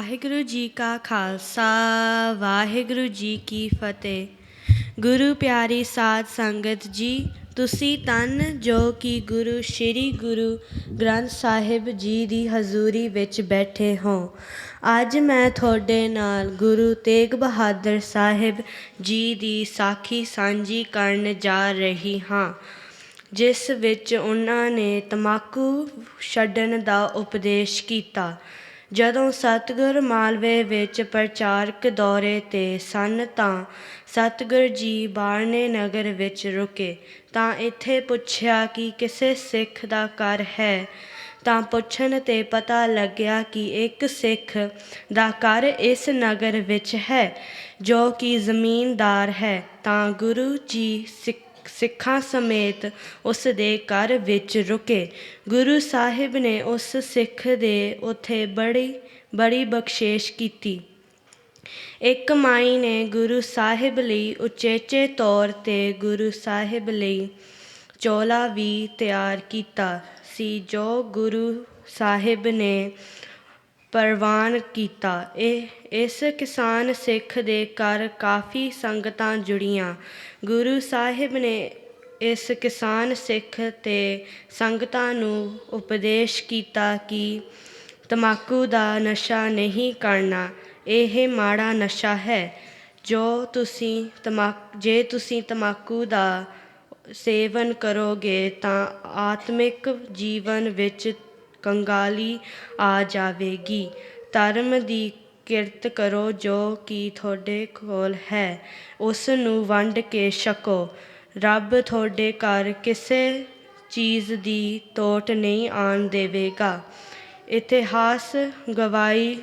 ਵਾਹਿਗੁਰੂ ਜੀ ਕਾ ਖਾਲਸਾ, ਵਾਹਿਗੁਰੂ ਜੀ ਕੀ ਫਤਿਹ। ਗੁਰੂ ਪਿਆਰੀ ਸਾਧ ਸੰਗਤ ਜੀ, ਤੁਸੀਂ ਤਨ ਜੋ ਕਿ ਗੁਰੂ, ਸ੍ਰੀ ਗੁਰੂ ਗ੍ਰੰਥ ਸਾਹਿਬ ਜੀ ਦੀ ਹਜ਼ੂਰੀ ਵਿੱਚ ਬੈਠੇ ਹੋ। ਅੱਜ ਮੈਂ ਤੁਹਾਡੇ ਨਾਲ ਗੁਰੂ ਤੇਗ ਬਹਾਦਰ ਸਾਹਿਬ ਜੀ ਦੀ ਸਾਖੀ ਸਾਂਝੀ ਕਰਨ ਜਾ ਰਹੀ ਹਾਂ, ਜਿਸ ਵਿੱਚ ਉਹਨਾਂ ਨੇ ਤਮਾਕੂ ਛੱਡਣ ਦਾ ਉਪਦੇਸ਼ ਕੀਤਾ। ਜਦੋਂ ਸਤਿਗੁਰ ਮਾਲਵੇ ਵਿੱਚ ਪ੍ਰਚਾਰਕ ਦੌਰੇ ਤੇ ਸਨ ਤਾਂ ਸਤਿਗੁਰ ਜੀ ਬਾਰਨੇ ਨਗਰ ਵਿੱਚ ਰੁਕੇ। ਤਾਂ ਇੱਥੇ ਪੁੱਛਿਆ ਕਿ ਕਿਸੇ ਸਿੱਖ ਦਾ ਘਰ ਹੈ? ਤਾਂ ਪੁੱਛਣ ਤੇ ਪਤਾ ਲੱਗਿਆ ਕਿ ਇੱਕ ਸਿੱਖ ਦਾ ਘਰ ਇਸ ਨਗਰ ਵਿੱਚ ਹੈ, ਜੋ ਕਿ ਜ਼ਮੀਨਦਾਰ ਹੈ। ਤਾਂ ਗੁਰੂ ਜੀ ਸਿੱਖ ਸਿੱਖਾਂ ਸਮੇਤ ਉਸ ਦੇ ਘਰ ਵਿੱਚ ਰੁਕੇ। ਗੁਰੂ ਸਾਹਿਬ ਨੇ ਉਸ ਸਿੱਖ ਦੇ ਉੱਥੇ ਬੜੀ ਬੜੀ ਬਖਸ਼ਿਸ਼ ਕੀਤੀ। ਇੱਕ ਮਾਈ ਨੇ ਗੁਰੂ ਸਾਹਿਬ ਲਈ ਉਚੇਚੇ ਤੌਰ ਤੇ ਗੁਰੂ ਸਾਹਿਬ ਲਈ ਚੋਲਾ ਵੀ ਤਿਆਰ ਕੀਤਾ ਸੀ, ਜੋ ਗੁਰੂ ਸਾਹਿਬ ਨੇ ਪ੍ਰਵਾਨ ਕੀਤਾ। ਇਹ, ਇਸ ਕਿਸਾਨ ਸਿੱਖ ਦੇ ਘਰ ਕਾਫੀ ਸੰਗਤਾਂ ਜੁੜੀਆਂ। ਗੁਰੂ ਸਾਹਿਬ ਨੇ ਇਸ ਕਿਸਾਨ ਸਿੱਖ ਤੇ ਸੰਗਤਾਂ ਨੂੰ ਉਪਦੇਸ਼ ਕੀਤਾ ਕਿ ਤਮਾਕੂ ਦਾ ਨਸ਼ਾ ਨਹੀਂ ਕਰਨਾ, ਇਹ ਮਾੜਾ ਨਸ਼ਾ ਹੈ। ਜੋ ਤੁਸੀਂ ਤਮਾਕ, ਜੇ ਤੁਸੀਂ ਤਮਾਕੂ ਦਾ ਸੇਵਨ ਕਰੋਗੇ ਤਾਂ ਆਤਮਿਕ ਜੀਵਨ ਵਿੱਚ ਕੰਗਾਲੀ ਆ ਜਾਵੇਗੀ। ਧਰਮ ਦੀ ਕਿਰਤ ਕਰੋ ਜੋ ਕਿ ਤੁਹਾਡੇ ਕੋਲ ਹੈ। ਉਸ ਨੂੰ ਵੰਡ ਕੇ ਛਕੋ। ਰੱਬ ਤੁਹਾਡੇ ਘਰ ਕਿਸੇ ਚੀਜ਼ ਦੀ ਤੋਟ ਨਹੀਂ ਆਣ ਦੇਵੇਗਾ। ਇਤਿਹਾਸ ਗਵਾਹੀ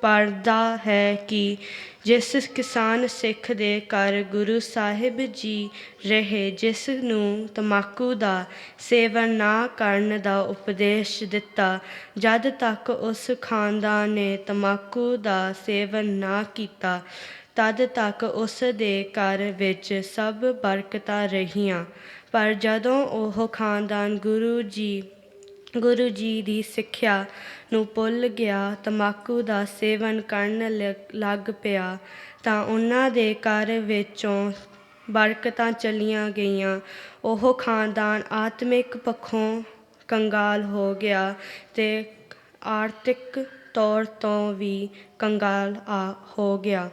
ਪੜਦਾ ਹੈ ਕਿ ਜਿਸ ਕਿਸਾਨ ਸਿੱਖ ਦੇ ਘਰ ਗੁਰੂ ਸਾਹਿਬ ਜੀ ਰਹੇ, ਜਿਸ ਨੂੰ ਤਮਾਕੂ ਦਾ ਸੇਵਨ ਨਾ ਕਰਨ ਦਾ ਉਪਦੇਸ਼ ਦਿੱਤਾ, ਜਦ ਤੱਕ ਉਸ ਖਾਨਦਾਨ ਨੇ ਤਮਾਕੂ ਦਾ ਸੇਵਨ ਨਾ ਕੀਤਾ, ਤਦ ਤੱਕ ਉਸ ਦੇ ਘਰ ਵਿੱਚ ਸਭ ਬਰਕਤਾਂ ਰਹੀਆਂ। ਪਰ ਜਦੋਂ ਉਹ ਖਾਨਦਾਨ ਗੁਰੂ ਜੀ ਗੁਰੂ ਜੀ ਦੀ ਸਿੱਖਿਆ ਨੂੰ ਭੁੱਲ ਗਿਆ, ਤਮਾਕੂ ਦਾ ਸੇਵਨ ਕਰਨ ਲ- ਲੱਗ ਪਿਆ, ਤਾਂ ਉਹਨਾਂ ਦੇ ਘਰ ਵਿੱਚੋਂ ਬਰਕਤਾਂ ਚਲੀਆਂ ਗਈਆਂ। ਉਹ ਖਾਨਦਾਨ ਆਤਮਿਕ ਪੱਖੋਂ ਕੰਗਾਲ ਹੋ ਗਿਆ ਤੇ ਆਰਥਿਕ ਤੌਰ ਤੋਂ ਵੀ ਕੰਗਾਲ ਆ, ਹੋ ਗਿਆ।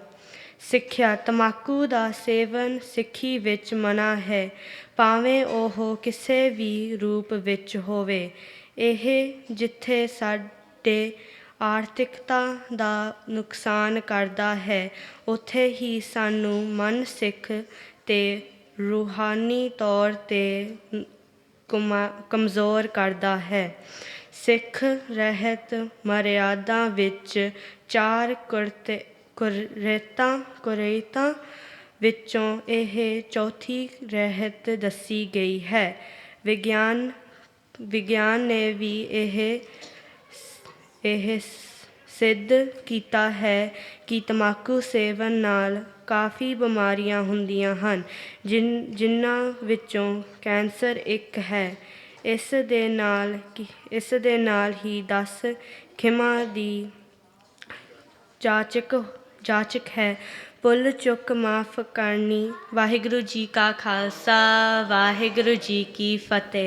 ਸਿੱਖਿਆ ਤਮਾਕੂ ਦਾ ਸੇਵਨ ਸਿੱਖੀ ਵਿੱਚ ਮਨਾ ਹੈ, ਭਾਵੇਂ ਉਹ ਕਿਸੇ ਵੀ ਰੂਪ ਵਿੱਚ ਹੋਵੇ। ਇਹ ਜਿੱਥੇ ਸਾਡੇ ਆਰਥਿਕਤਾ ਦਾ ਨੁਕਸਾਨ ਕਰਦਾ ਹੈ, ਉੱਥੇ ਹੀ ਸਾਨੂੰ ਮਨ ਸਿੱਖ ਤੇ ਰੂਹਾਨੀ ਤੌਰ ਤੇ ਕਮਾ- ਕਮਜ਼ੋਰ ਕਰਦਾ ਹੈ। ਸਿੱਖ ਰਹਿਤ ਮਰਿਆਦਾ ਵਿੱਚ ਚਾਰ ਕੁਰਤੇ ਕੁਰੇਤਾਂ ਕੁਰੇਤਾਂ ਵਿੱਚੋਂ ਇਹ ਚੌਥੀ ਰਹਿਤ ਦੱਸੀ ਗਈ ਹੈ। ਵਿਗਿਆਨ ਵਿਗਿਆਨ ਨੇ ਵੀ ਇਹ ਇਹ ਸਿੱਧ ਕੀਤਾ ਹੈ ਕਿ ਤਮਾਕੂ ਸੇਵਨ ਨਾਲ ਕਾਫੀ ਬਿਮਾਰੀਆਂ ਹੁੰਦੀਆਂ ਹਨ, ਜਿਨ, ਜਿਨ੍ਹਾਂ ਵਿੱਚੋਂ ਕੈਂਸਰ ਇੱਕ ਹੈ। ਇਸ ਦੇ ਨਾਲ ਕਿ- ਇਸ ਦੇ ਨਾਲ ਹੀ 10 ਖਿਮਾ ਦੀ ਜਾਚਕ ਜਾਚਕ ਹੈ। ਭੁੱਲ ਚੁੱਕ ਮਾਫ ਕਰਨੀ। ਵਾਹਿਗੁਰੂ ਜੀ ਕਾ ਖਾਲਸਾ ਵਾਹਿਗੁਰੂ ਜੀ ਕੀ ਫਤਿਹ।